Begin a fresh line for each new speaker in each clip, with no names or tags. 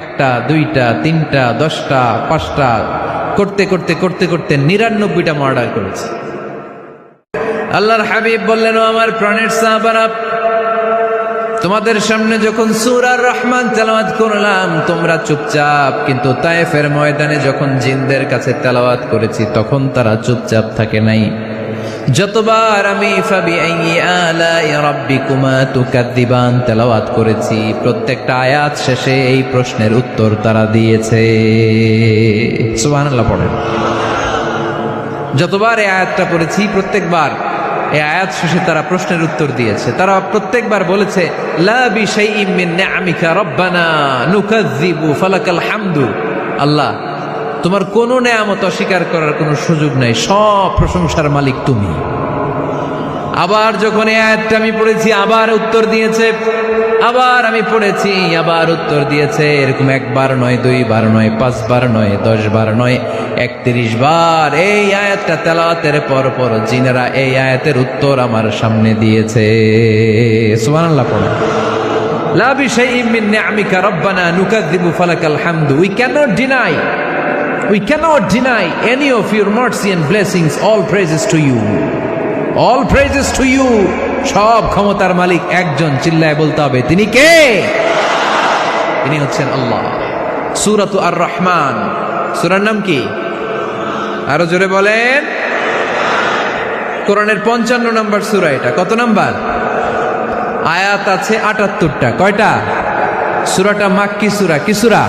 একটা, দুইটা, তিনটা, দশটা, পাঁচটা, করতে করতে করতে করতে নিরানব্বইটা মার্ডার করেছে। আল্লাহর হাবিব বললেন আমার প্রাণের সাহাবারা, তোমাদের সামনে যখন সুরার রহমান তেলাওয়াত করলাম, তোমরা চুপচাপ, কিন্তু তায়েফের ময়দানে যখন জিনদের কাছে তেলাওয়াত করেছি, তখন তারা চুপচাপ থাকে নাই। যতবার আমি ফাবি তেলাওয়াত করেছি, প্রত্যেকটা আয়াত শেষে এই প্রশ্নের উত্তর তারা দিয়েছে। যতবার এই আয়াতটা পড়েছি, প্রত্যেকবার এই আয়াত শেষে তারা প্রশ্নের উত্তর দিয়েছে। তারা প্রত্যেকবার বলেছে, লা বিশাইইম মিন নিআমিকা রব্বানা আল্লাহ তোমার কোনো নেয়ামত অস্বীকার করার কোনো সুযোগ নাই। সব প্রশংসার মালিক তুমি। আবার যখন এই আয়াতটা আমি পড়েছি, আবার উত্তর দিয়েছে, আবার আমি পড়েছি, আবার উত্তর দিয়েছে। এরকম একবার নয়, দুইবার নয়, পাঁচবার নয় দশ বার নয় একত্রিশ বার এই আয়াতটা তেলাওয়াতের পর পর জিনেরা এই আয়াতের উত্তর আমার সামনে দিয়েছে। সুবহানাল্লাহ পড়ো। লা বিশাইইম মিন নিআমিকা রব্বানা নুকাযযিবু ফালাকাল হামদু। We cannot deny We cannot deny any of your mercy and blessings. All praises to you. All praises to you. সব ক্ষমতার মালিক একজন, চিল্লায় বলতে হবে। তিনি কে? তিনি হচ্ছেন আল্লাহ। সুরাতু আর রহমান সুরার নাম কি? আরও জোরে বলেন। কোরআনের পঞ্চান্ন নম্বর সুরা এটা। কত নাম্বার? আয়াত আছে আটাত্তরটা। কয়টা? সুরাটা মাক্কি সুরা। কি সুরা?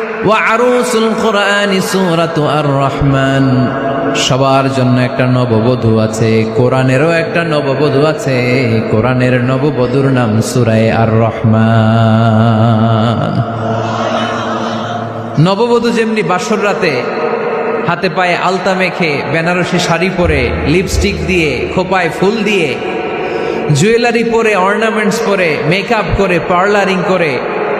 ওয়া আরুসুল কোরআন সূরাতু আর রহমান সবার জন্য একটা নববধূ আছে, কোরআনেরও একটা নববধূ আছে, কোরআনের নববধূর নাম সুরায় আর রহমান নববধূ যেমনি বাসর রাতে হাতে পায়ে আলতা মেখে বেনারসি শাড়ি পরে লিপস্টিক দিয়ে, খোপায় ফুল দিয়ে জুয়েলারি পরে অর্নামেন্টস পরে মেকআপ করে পার্লারিং করে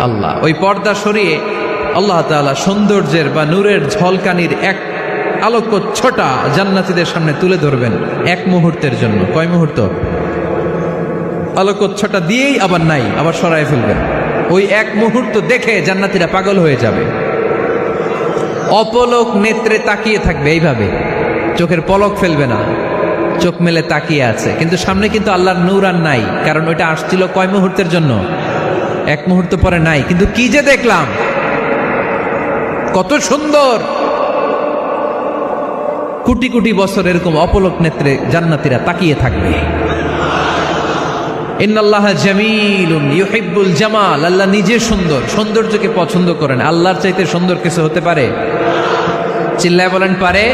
আল্লাহ। ওই পর্দা সরিয়ে আল্লাহ তাআলা সৌন্দর্যের বা নূরের ঝলকানির এক আলোক ছোটা জান্নাতীদের সামনে তুলে ধরবেন এক মুহূর্তের জন্য। কয় মুহূর্ত? আলোকচ্ছটা দিয়েই আবার নাই, আবার সরাই ফেলবেন। ওই এক মুহূর্ত দেখে জান্নাতীরা পাগল হয়ে যাবে। অপলক নেত্রে তাকিয়ে থাকবে এইভাবে। চোখের পলক ফেলবে না। চোখ মেলে তাকিয়ে আছে। কিন্তু সামনে কিন্তু আল্লাহর নূর আর নাই, কারণ ওইটা আসছিল কয় মুহূর্তের জন্য? এক মুহূর্ত পরে নাই, কিন্তু কি যে দেখলাম? কত সুন্দর! কোটি কোটি বছর এরকম অপলক নেত্রে জান্নাতীরা তাকিয়ে থাকবে। জামাল, আল্লাহ নিজে সুন্দর, সৌন্দর্যকে পছন্দ করেন। আল্লাহর চাইতে সুন্দর কিছু হতে পারে? চিল্লায় বলেন, পারে?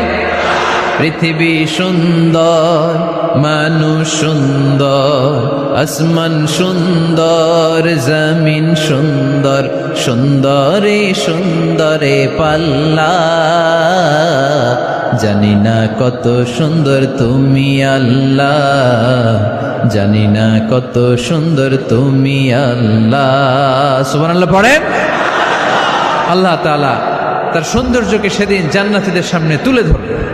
পৃথিবী সুন্দর, মানুষ সুন্দর, আসমান সুন্দর, জমিন সুন্দর, সুন্দরে সুন্দরে পাল্লা। জানি না কত সুন্দর তুমি আল্লাহ, জানি না কত সুন্দর তুমি আল্লাহ। সুবান আল্লাহ পড়েন। আল্লাহ তালা তার সৌন্দর্যকে সেদিন জান্নাতীদের সামনে তুলে ধরবে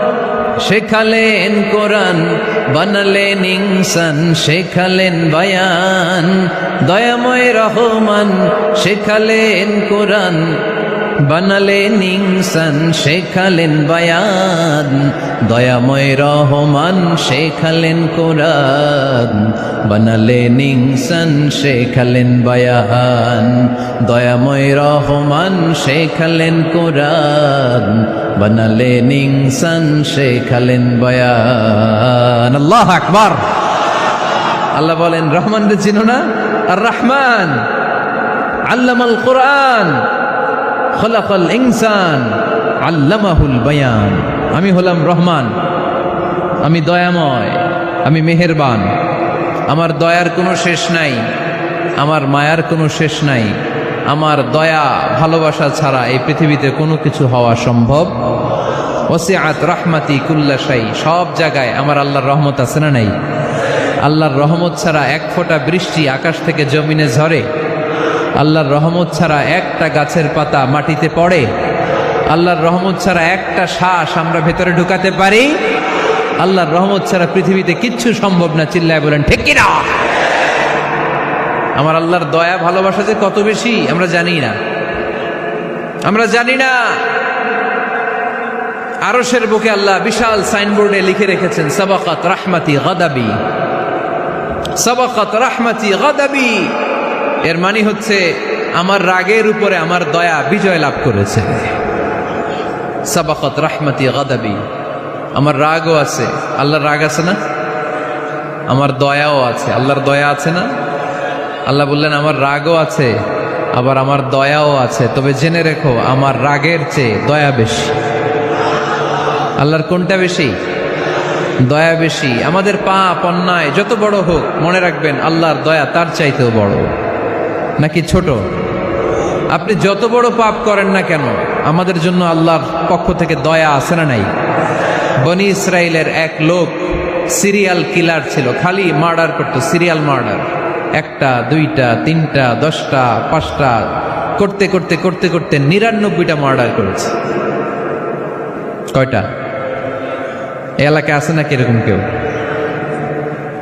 শেখালেন কোরআন বানালেন ইনসান শেখালেন বায়ান। দয়াময় রহমান শেখালেন কোরআন। বানালেন ইনসান শেখালেন বায়ান। দয়াময় রহমান, শেখালেন কোরআন। বানালেন ইনসান শেখালেন বায়ান। দয়াময় রহমান, শেখালেন কোরআন। বানালেন ইনসান শেখালেন বায়ান। আল্লাহ আকবার। আল্লাহ বলেন রহমান চিনো না? আর রহমান, আল্লামাল কোরআন। খলাকল ইনসান আল্লামাহুল বায়ান। আমি হলাম রহমান। আমি দয়াময়। আমি মেহেরবান। আমার দয়ার কোনো শেষ নাই। আমার মায়ার কোনো শেষ নাই। আমার দয়া, ভালোবাসা ছাড়া এই পৃথিবীতে কোনো কিছু হওয়া সম্ভব। ওসিআত রাহমাতি কুল্লাশাই সব জায়গায় আমার আল্লাহর রহমত আছে না নাই? আল্লাহর রহমত ছাড়া এক ফোঁটা বৃষ্টি আকাশ থেকে জমিনে ঝরে। আল্লাহর রহমত ছাড়া একটা গাছের পাতা মাটিতে পড়ে। আল্লাহর রহমত ছাড়া একটা শ্বাস আমরা ভেতরে ঢুকাতে পারি। আল্লাহর রহমত ছাড়া পৃথিবীতে কিচ্ছু সম্ভব না, চিল্লায় বলেন, ঠিক কিনা? আমার আল্লাহর দয়া, ভালোবাসা যে কত বেশি, আমরা জানি না। আমরা জানি না। আরশের বুকে আল্লাহ বিশাল সাইনবোর্ডে লিখে রেখেছেন, সাবাকাত রাহমাতি গাদাবি। সাবাকাত রাহমাতি গাদাবি। এর মানে হচ্ছে, আমার রাগের উপরে আমার দয়া বিজয় লাভ করেছে। সাবাকাত রাহমাতি গাদাবি। আমার রাগও আছে। আল্লাহর রাগ আছে না? আমার দয়াও আছে। আল্লাহর দয়া আছে না? আল্লাহ বললেন, আমার রাগও আছে, আবার আমার দয়াও আছে। তবে জেনে রেখো, আমার রাগের চেয়ে দয়া বেশি। আল্লাহর কোনটা বেশি? দয়া বেশি। আমাদের পাপ, অন্যায়, যত বড় হোক, মনে রাখবেন, আল্লাহর দয়া তার চাইতেও বড়। নাকি ছোট? আপনি যত বড় পাপ করেন না কেন, আমাদের জন্য আল্লাহর পক্ষ থেকে দয়া আছে না নাই? বনি ইসরায়েলের এক লোক সিরিয়াল কিলার ছিল, খালি মার্ডার করতো, সিরিয়াল মার্ডার। একটা, দুইটা, তিনটা, দশটা, পাঁচটা, করতে করতে করতে করতে নিরানব্বইটা মার্ডার করেছে। কয়টা? এলাকায় আছে না কীরকম কেউ?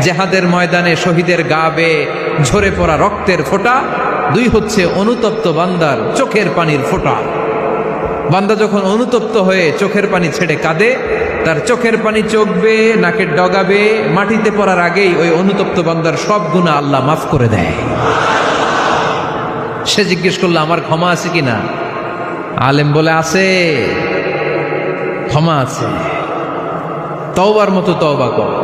জেহাদের ময়দানে শহীদের গা বেয়ে ঝরে পড়া রক্তের ফোঁটা, দুই হচ্ছে অনুতপ্ত বান্দার চোখের পানির ফোঁটা। বান্দা যখন অনুতপ্ত হয়ে চোখের পানি ছেড়ে কাঁদে, তার চোখের পানি চোখবে নাকের ডগাবে মাটিতে পড়ার আগেই ওই অনুতপ্ত বান্দার সব গুণা আল্লাহ মাফ করে দেয়। সে জিজ্ঞেস করল, আমার ক্ষমা আছে কিনা আলেম বলে, আছে, ক্ষমা আছে। তওবার মতো তওবা কর।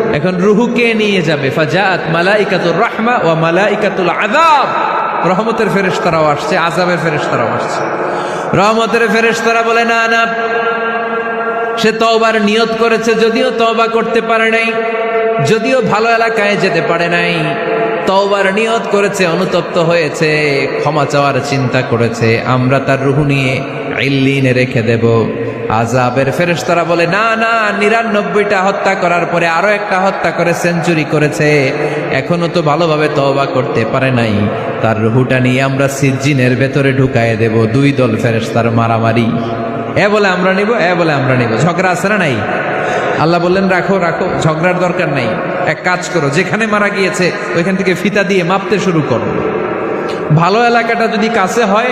এখন রুহু কে নিয়ে যাবে? ফাজাত মালাইকাতুর রাহমা ও মালাইকাতুল আজাব রহমতের ফেরেশতারাও আসছে, আযাবের ফেরেশতারাও আসছে। রহমতের ফেরেশতারা বলে, না না, সে তওবার নিয়ত করেছে, যদিও তওবা করতে পারে নাই, যদিও ভালো এলাকায় যেতে পারে নাই, তওবার নিয়ত করেছে, অনুতপ্ত হয়েছে, ক্ষমা চাওয়ার চিন্তা করেছে, আমরা তার রুহু নিয়ে রেখে দেব। আজাবের ফেরেশতারা বলে, না না, নিরানব্বইটা হত্যা করার পরে আরও একটা হত্যা করে সেঞ্চুরি করেছে। এখনও তো ভালোভাবে তওবা করতে পারে নাই। তার রুহুটা নিয়ে আমরা সিজিনের ভেতরে ঢুকায় দেব। দুই দল ফেরেশতার মারামারি। এ বলে আমরা নিব, এ বলে আমরা নিব। ঝগড়া আছে না নাই? আল্লাহ বললেন, রাখো রাখো, ঝগড়ার দরকার নাই। এক কাজ করো, যেখানে মারা গিয়েছে, ওইখান থেকে ফিতা দিয়ে মাপতে শুরু করো। ভালো এলাকাটা যদি কাছে হয়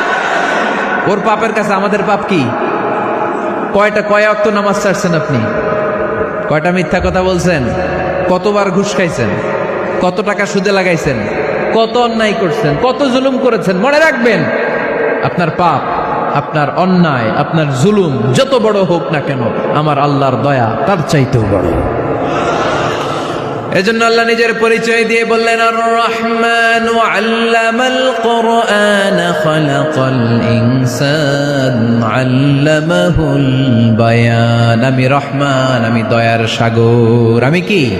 ওর পাপের কাছে আমাদের পাপ কি? কয়টা, কয় অক্ত নামাজ ছাড়ছেন আপনি? কয়টা মিথ্যা কথা বলছেন? কতবার ঘুষ খাইছেন? কত টাকা সুদে লাগাইছেন? কত অন্যায় করছেন? কত জুলুম করেছেন? মনে রাখবেন, আপনার পাপ, আপনার অন্যায়, আপনার জুলুম, যত বড় হোক না কেন, আমার আল্লাহর দয়া তার চাইতেও বড়। এজন্য আল্লাহ নিজের পরিচয় দিয়ে বললেন আর রহমান আল্লামাল কোরআন খালাকাল ইনসান আল্লামাহুল বায়ান। আমি রহমান, আমি দয়ার সাগর। আমি কি?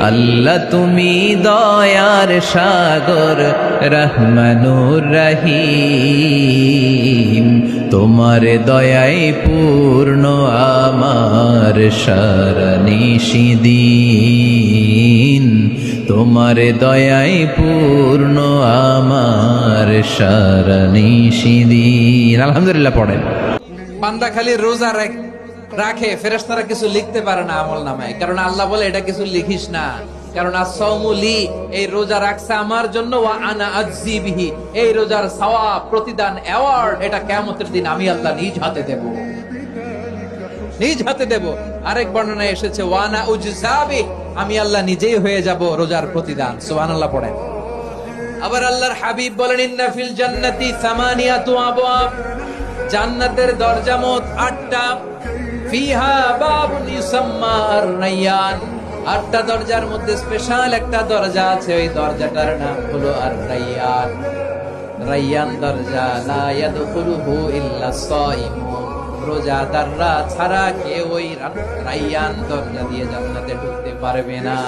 আল্লাহ তুমি দয়ার সাগর, রহমানুর রহিম। তোমার দয়াই পূর্ণ আমার সারনিশিদিন তোমার দয়াই পূর্ণ আমার সারনিশিদিন আলহামদুলিল্লাহ পড়েন। বান্দা খালি রোজা রাখ- ফেরেশতারা কিছু লিখতে পারে না আমল নামায়। কারণ আল্লাহ বলে, এটা কিছু লিখিস না। কারণ আসৌমুলি এই রোজা রাখছে আমার জন্য আনা আজ্জি বিহি। এই রোজার সওয়াব, প্রতিদান অ্যাওয়ার্ড এটা কিয়ামতের দিন আমি আল্লাহ নিজ হাতে দেব। নিজ হাতে দেব। আরেক বর্ণনায় এসেছে ওয়ানা উজসাবি আমি আল্লাহ নিজেই হয়ে যাব রোজার প্রতিদান। সুবহানাল্লাহ পড়েন। আবার আল্লাহর হাবিব বলেন, ইন্না জান্নাতি সামানিয়াতু আবওয়াব জান্নাতের দরজা মোট আটটা। ফিহা বাবুন ইউসাম্মা আর-রায়্যান আটটা দরজার মধ্যে স্পেশাল একটা দরজা আছে, ওই দরজাটার নাম হলো আর রাইয়ান। রাইয়ান দরজা, লা ইয়াদখুলুহু ইল্লা সাইমুন। রোজাদাররা ছাড়া কেউ ওই রাইয়ান দরজা দিয়ে জান্নাতে ঢুকতে পারবে না।